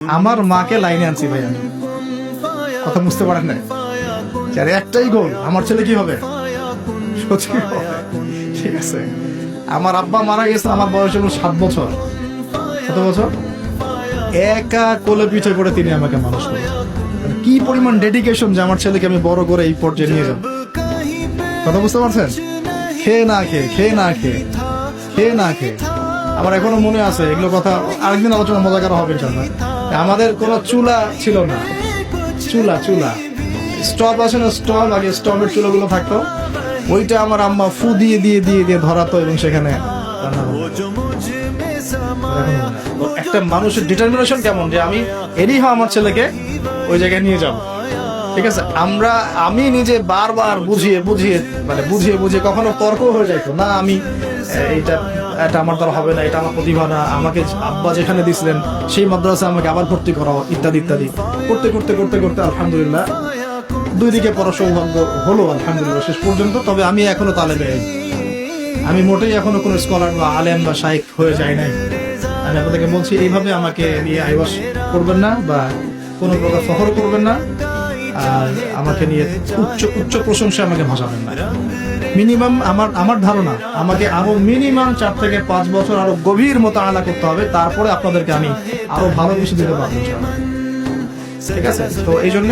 আমার মাকে লাইনে আনছি ভাই আমি কথা বুঝতে পারেন না আরে একটাই গোল আমার ছেলে কি হবে? ঠিক আছে। আমার আব্বা মারা গেছে, আমার বয়স হলো সাত বছর। কত বছর? একা কোলে পিঠে করে তিনি আমাকে মানুষ মানে কি পরিমাণ ডেডিকেশন যে আমার ছেলেকে আমি বড় করে এই পর্যায়ে নিয়ে যাব। কথা বুঝতে পারছেন? খেয়ে না খেয়ে খেয়ে না খেয়ে খেয়ে না খেয়ে আমার এখনও মনে আছে, এগুলো কথা আরেকদিন আলোচনা মজা করা হবে ইনশাল্লাহ আমাদের কোনো চুলা ছিল না। চুলা চুলা। স্টপ আছে না স্টপ আগে স্টপের চুলাগুলো থাকতো। ওইটা আমার আম্মা ফু দিয়ে দিয়ে দিয়ে দিয়ে ধরাতো এবং সেখানে একটা মানুষের ডিটারমিনেশন কেমন যে আমি এরই হ আমার ছেলেকে ওই জায়গায় নিয়ে যাব। ঠিক আছে? আমরা, আমি নিজে বারবার বুঝিয়ে বুঝিয়ে মানে বুঝিয়ে বুঝিয়ে কখনো তর্ক হয়ে যাইতো, না, আমি এইটা, এটা আমার দ্বারা হবে না, এটা আমার প্রতিভা না, আমাকে আব্বা যেখানে দিছিলেন, সেই মাদ্রাসা আমাকে আবার ভর্তি করাও, ইত্যাদি ইত্যাদি। করতে করতে করতে করতে আলহামদুলিল্লাহ দুই দিকে পড়া সৌভাগ্য হলো, আলহামদুলিল্লাহ, শেষ পর্যন্ত। তবে আমি এখনও তালেবে। আমি মোটেই এখনও কোনো স্কলার বা আলেম বা শাইক হয়ে যাই নাই। আমি আপনাদেরকে বলছি, এইভাবে আমাকে নিয়ে আইবাস করবেন না বা কোনো প্রকার ফখর করবেন না। আমাকে নিয়ে উচ্চ উচ্চ প্রশংসা আমাকে ভাসাবেন না। মিনিমাম আমার আমার ধারণা, আমাকে আরও মিনিমাম চার থেকে পাঁচ বছর আরও গভীর মতো আলা করতে হবে, তারপরে আপনাদেরকে আমি আরও ভালো কিছু দিতে পারব ঠিক আছে? তো এই জন্য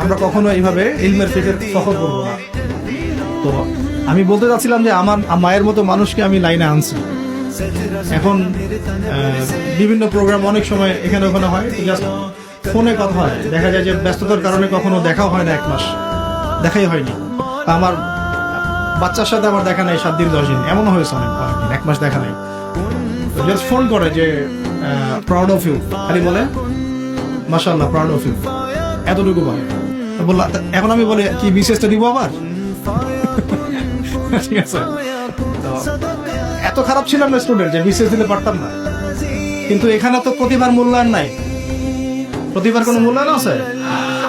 আমরা কখনো এইভাবে ইলমের ফিকের ফখর করব না। তো আমি বলতে চাচ্ছিলাম যে আমার মায়ের মতো মানুষকে আমি লাইনে আনছি। এখন বিভিন্ন প্রোগ্রাম অনেক সময় এখানে ওখানে হয় জাস্ট ফোনে কথা হয়। দেখা যায় যে ব্যস্ততার কারণে কখনো দেখাও হয় না এক মাস। দেখাই হয়নি। আমার বাচ্চার সাথে আমার দেখা নাই সাত দিন, দশ দিন। এমনও হয়েছে অনেক এক মাস দেখা নাই। জাস্ট ফোন করে যে প্রাউড অফ ইউ খালি বলে মাশাল্লাহ প্রাউড অফ ইউ এতটুকু বলে। বললাম এখন আমি বলে, কি বিশেষটা দিব আবার? ঠিক আছে। এত খারাপ ছিলাম না স্টুডেন্ট যে বিশেষ দিতে পারতাম না। কিন্তু এখানে তো প্রতিভার মূল্যায়ন নাই। প্রতিভার কোনো মূল্যায়ন আছে?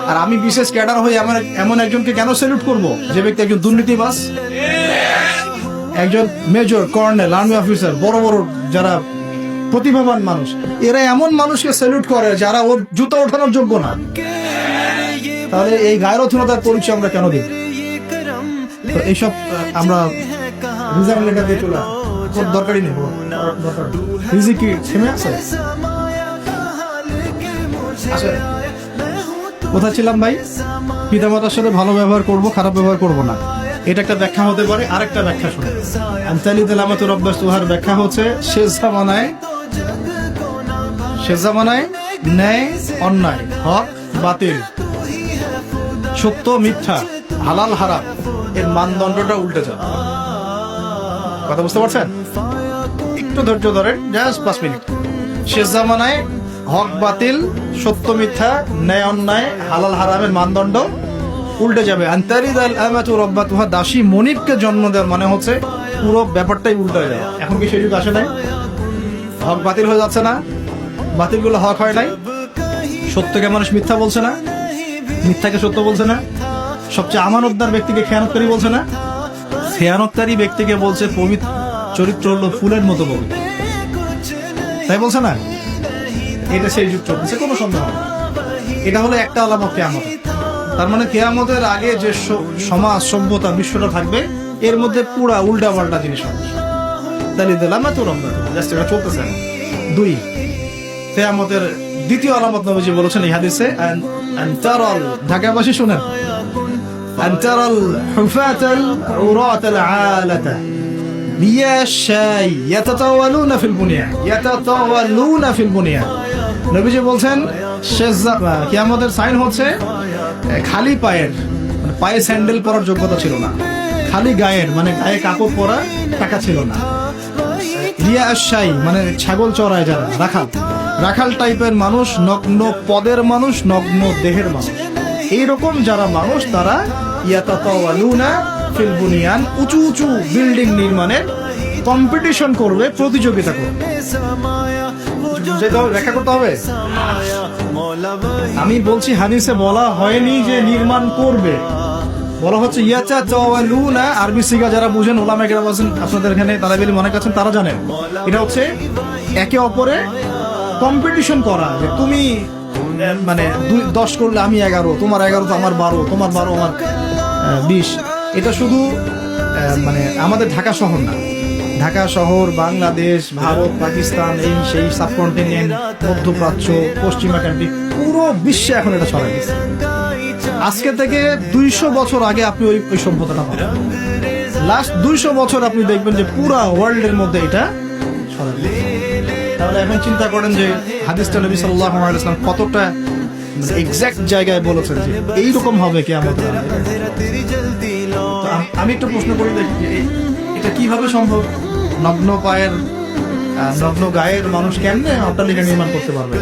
আর আমি বিশেষ ক্যাডার হয়ে এমন এমন একজনকে কেন স্যালুট করব? যে ব্যক্তি একজন দুর্নীতিবাস একজন মেজর কর্নেল আর্মি অফিসার বড় বড় যারা প্রতিভাবান মানুষ, এরা এমন মানুষকে স্যালুট করে যারা ওর জুতা ওঠানোর যোগ্য না। তাহলে এই গায়রথনতার পরিচয় আমরা কেন দিই? এইসব আমরা রিজার্ভ লেটার দিয়ে চলে। দরকারই ওর দরকার কি থেমে আছে? কোথায় ছিলাম ভাই? পিতামাতার সাথে ভালো ব্যবহার করব, খারাপ ব্যবহার করব না। এটা একটা ব্যাখ্যা হতে পারে, আরেকটা ব্যাখ্যা শুনে আনতালি তেলামাতুর অভ্যাস তুহার ব্যাখ্যা হচ্ছে, শেষ জামানায় শেষ জামানায় ন্যায়, অন্যায়, হক, বাতিল, সত্য, মিথ্যা, হালাল, হারাম, এর মানদণ্ডটা উল্টে যাবে। কথা বুঝতে পারছেন? একটু ধৈর্য ধরেন, জাস্ট পাঁচ মিনিট। শেষ জামানায় হক বাতিল, সত্য মিথ্যা, ন্যায় অন্যায়, হালাল হারামের মানদণ্ড উল্টে যাবে। দাসী মনিবকে জন্ম দেওয়ার মানে হচ্ছে পুরো ব্যাপারটাই উল্টে হয়ে এখন কি সেই যুগ আসে নাই? হক বাতিল হয়ে যাচ্ছে না, বাতিলগুলো হক হয় নাই, সত্যকে মানুষ মিথ্যা বলছে না, মিথ্যাকে সত্য বলছে না, সবচেয়ে আমানতদার ব্যক্তিকে খেয়ানতকারী বলছে না, খেয়ানতকারী ব্যক্তিকে বলছে পবিত্র চরিত্র হলো ফুলের মতো পবিত্র। তাই বলছে না? এটা সেই যুগ চলতেছে কোনো সন্দেহ নেই। এটা হলো একটা আলামত কেয়ামত। তার মানে কেয়ামতের আগে যে সমাজ, সভ্যতা, বিশ্বটা থাকবে, এর মধ্যে পুরা উল্টা পাল্টা জিনিস হবে। তাহলে দিলাম না তোর জাস্ট এটা চলতেছে। দুই, কেয়ামতের দ্বিতীয় আলামত নবীজি বলেছেন এই হাদিসে ঢাকাবাসী শুনেন। আন তারাল হুফাতাল উরাতাল আলাতা। লিয়াশাই ইয়াতাতাওয়ালুনা ফিল বুনিয়ান ইয়াতাতাওয়ালুনা ফিল বুনিয়ান নবীজি বলছেন শেষ কিয়ামতের সাইন হচ্ছে খালি পায়ের মানে পায়ে স্যান্ডেল পরার যোগ্যতা ছিল না। খালি গায়ের মানে গায়ে কাপড় পরা টাকা ছিল না। রিয়া মানে ছাগল চড়ায় যারা, রাখাল। রাখাল টাইপের মানুষ, নগ্ন পদের মানুষ, নগ্ন দেহের মানুষ। এইরকম যারা মানুষ, তারা ইয়াতাতাওয়ালুনা ফিল বুনিয়ান, উঁচু উঁচু বিল্ডিং নির্মাণের কম্পিটিশন করবে, প্রতিযোগিতা করবে। ব্যাখ্যা করতে হবে? আমি বলছি হাদিসে বলা হয়নি যে নির্মাণ করবে। বলা হচ্ছে, ইয়াচা চাওয়ালুনা, আরবি সিগা যারা বুঝেন, ওলামা কেরাম আছেন, আপনাদের এখানে তারাবিলি মনে কাছেন তারা জানেন। এটা হচ্ছে একে অপরে কম্পিটিশন করা, যে তুমি মানে দুই, দশ করলে আমি এগারো, তোমার এগারো তো আমার বারো, তোমার বারো আমার বিশ। এটা শুধু মানে আমাদের ঢাকা শহর না ঢাকা শহর, বাংলাদেশ, ভারত, পাকিস্তান, এই সেই সাবকন্টিনেন্ট, মধ্যপ্রাচ্য, পশ্চিমা কান্ট্রি পুরো বিশ্বে এখন এটা ছড়া গেছে আজকে থেকে দুইশো বছর আগে আপনি ওই ওই সভ্যতাটা পাবেন। লাস্ট দুইশো বছর আপনি দেখবেন যে পুরা ওয়ার্ল্ডের মধ্যে এটা গেছে। তাহলে এখন চিন্তা করেন যে হাদিসটা নবী সাল্লাহ আলাইসলাম কতটা এক্সাক্ট জায়গায় বলেছেন যে এইরকম হবে কে আমাদের আমি একটু প্রশ্ন করে দেখি এটা কীভাবে সম্ভব? নগ্ন পায়ের নগ্ন গায়ের মানুষ কেমনে অট্টালিকা নির্মাণ করতে পারবে?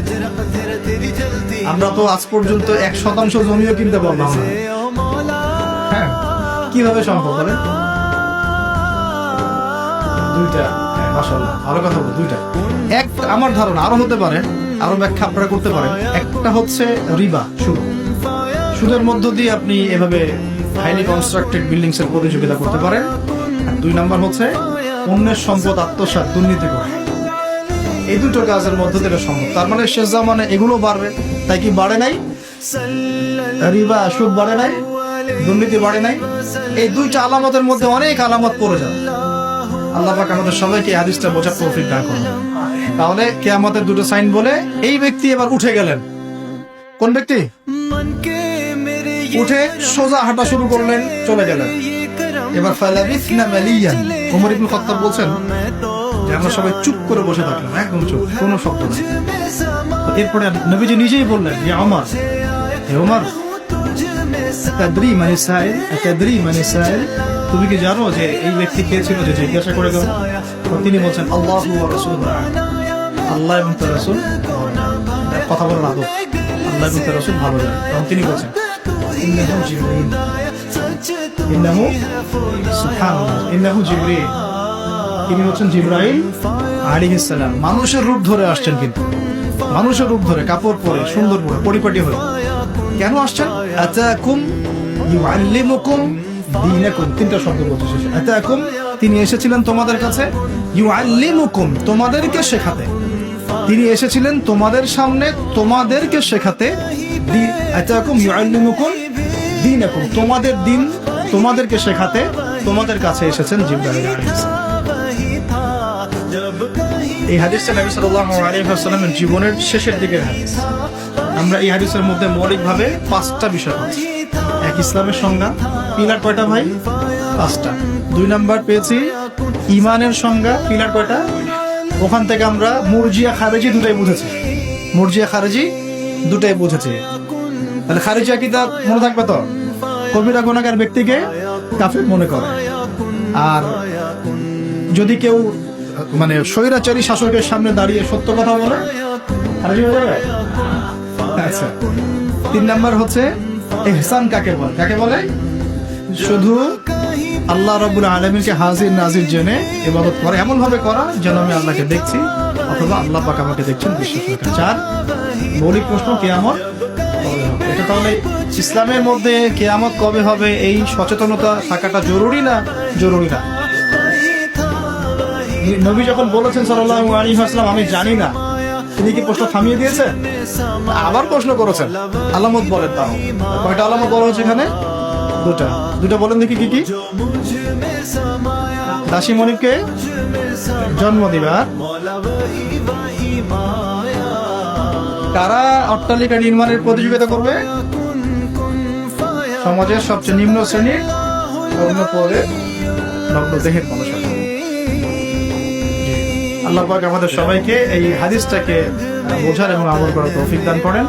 আমরা তো আজ পর্যন্ত এক শতাংশ জমিও কিনতে পারলাম না। হ্যাঁ কীভাবে সম্ভব বলে দুইটা হ্যাঁ, ভালো কথা বল দুইটা। এক আমার ধারণা আরও হতে পারে আরও ব্যাখ্যা আপনারা করতে পারেন। একটা হচ্ছে রিবা সুদ। সুদের মধ্য দিয়ে আপনি এভাবে হাইলি কনস্ট্রাক্টেড বিল্ডিংস এর প্রতিযোগিতা করতে পারেন। দুই নাম্বার হচ্ছে অন্যের সম্পদ, আত্মসাৎ, দুর্নীতি করে। এই দুটো কাজের মধ্যে এটা সম্ভব। তার মানে শেষ জামানে এগুলো বাড়বে। তাই কি বাড়ে নাই? রিবা, সুদ বাড়ে নাই? দুর্নীতি বাড়ে নাই? এই দুইটা আলামতের মধ্যে অনেক আলামত পড়ে যাবে। আল্লাহ পাক আমাদের সবাইকে হাদিসটা বোঝার তৌফিক দান করুন। তাহলে কেয়ামতের দুটো সাইন বলে এই ব্যক্তি এবার উঠে গেলেন। কোন ব্যক্তি? উঠে সোজা হাঁটা শুরু করলেন, চলে গেলেন। এবার ফালাবিসনা মালিয়ান। ওমর ইবনে খাত্তাব বলছেন, যে আমরা সবাই চুপ করে বসে থাকলাম, একদম চুপ, কোনো শব্দ নেই। এরপরে নবীজি নিজেই বললেন যে আমার হে ওমর, তাদরি মানে সাইল, তাদরি মানে সাইল। তুমি কি জানো যে এই ব্যক্তি কে ছিল যে জিজ্ঞাসা করে গেল? তিনি বলছেন, আল্লাহ রসুল আল্লাহ এবং তার রসুল কথা বলার আদব, আল্লাহ এবং তার রসুল ভালো জানেন। তখন তিনি বলছেন ইন্নাহু সুবহানাল্লাহ ইন্নাহু জিবরিল তিনি হচ্ছেন জিব্রাইল আলাইহিস সালাম। মানুষের রূপ ধরে আসছেন কিন্তু। মানুষের রূপ ধরে, কাপড় পরে, সুন্দর পরে পরিপাটি হয়ে। কেন আসছেন? আতাকুম ইউআল্লিমুকুম দীনাকুম। তিনটা শব্দ বলছে শেষে। আতাকুম, তিনি এসেছিলেন তোমাদের কাছে। ইউআল্লিমুকুম, তোমাদেরকে শেখাতে। তিনি এসেছিলেন তোমাদের সামনে, তোমাদেরকে শেখাতে। আতাকুম ইউআল্লিমুকুম দীনাকুম। তোমাদের দিন তোমাদেরকে শেখাতে তোমাদের কাছে এসেছেন জিব্রাইল এই হাদিসটা নবী সাল্লাল্লাহু আলাইহি ওয়াসাল্লামের জীবনের শেষের দিকের হাদিস। আমরা এই হাদিসের মধ্যে মৌলিকভাবে পাঁচটা বিষয় পাচ্ছি। এক, ইসলামের সংজ্ঞা। পিলার কয়টা ভাই? পাঁচটা। দুই নাম্বার পেয়েছি ইমানের সংজ্ঞা। পিলার কয়টা? ওখান থেকে আমরা মুরজিয়া খারেজি দুটাই বুঝেছি। মুরজিয়া খারেজি দুটাই বুঝেছি। তাহলে খারিজিয়া কিতাব মনে থাকবে তো? কবিরা গুণাগার ব্যক্তিকে কাফের মনে করে। আর যদি কেউ মানে স্বৈরাচারী শাসকের সামনে দাঁড়িয়ে সত্য কথা বলে আচ্ছা তিন নাম্বার হচ্ছে এহসান কাকে বলে? কাকে বলে? শুধু আল্লাহ রবুল আলমীকে হাজির নাজির জেনে ইবাদত করে এমন ভাবে করা যেন আমি আল্লাহকে দেখছি, অথবা আল্লাহ পাক আমাকে দেখছেন, বিশ্বাস চার, মৌলিক প্রশ্ন হবে? এটা তাহলে ইসলামের মধ্যে কেয়ামত কবে হবে? এই সচেতনতা থাকাটা জরুরি না জরুরি না? নবী যখন বলেছেন সাল্লাল্লাহু আলাইহি ওয়াসাল্লাম, আমি জানি না। তিনি কি প্রশ্ন থামিয়ে দিয়েছেন? আবার প্রশ্ন করেছেন। আলামত বলেন তাও। কয়টা আলামত বলা হচ্ছে এখানে? দুটা। দুটা বলেন দেখি কি কি? দাসী মনিবকে জন্ম দিবার কারা অট্টালিকা নির্মাণের প্রতিযোগিতা করবে? সমাজের সবচেয়ে নিম্ন শ্রেণির অন্য পরে আল্লাহ পাক আমাদের সবাইকে এই হাদিসটাকে বোঝার এবং আমল করার তৌফিক দান করেন।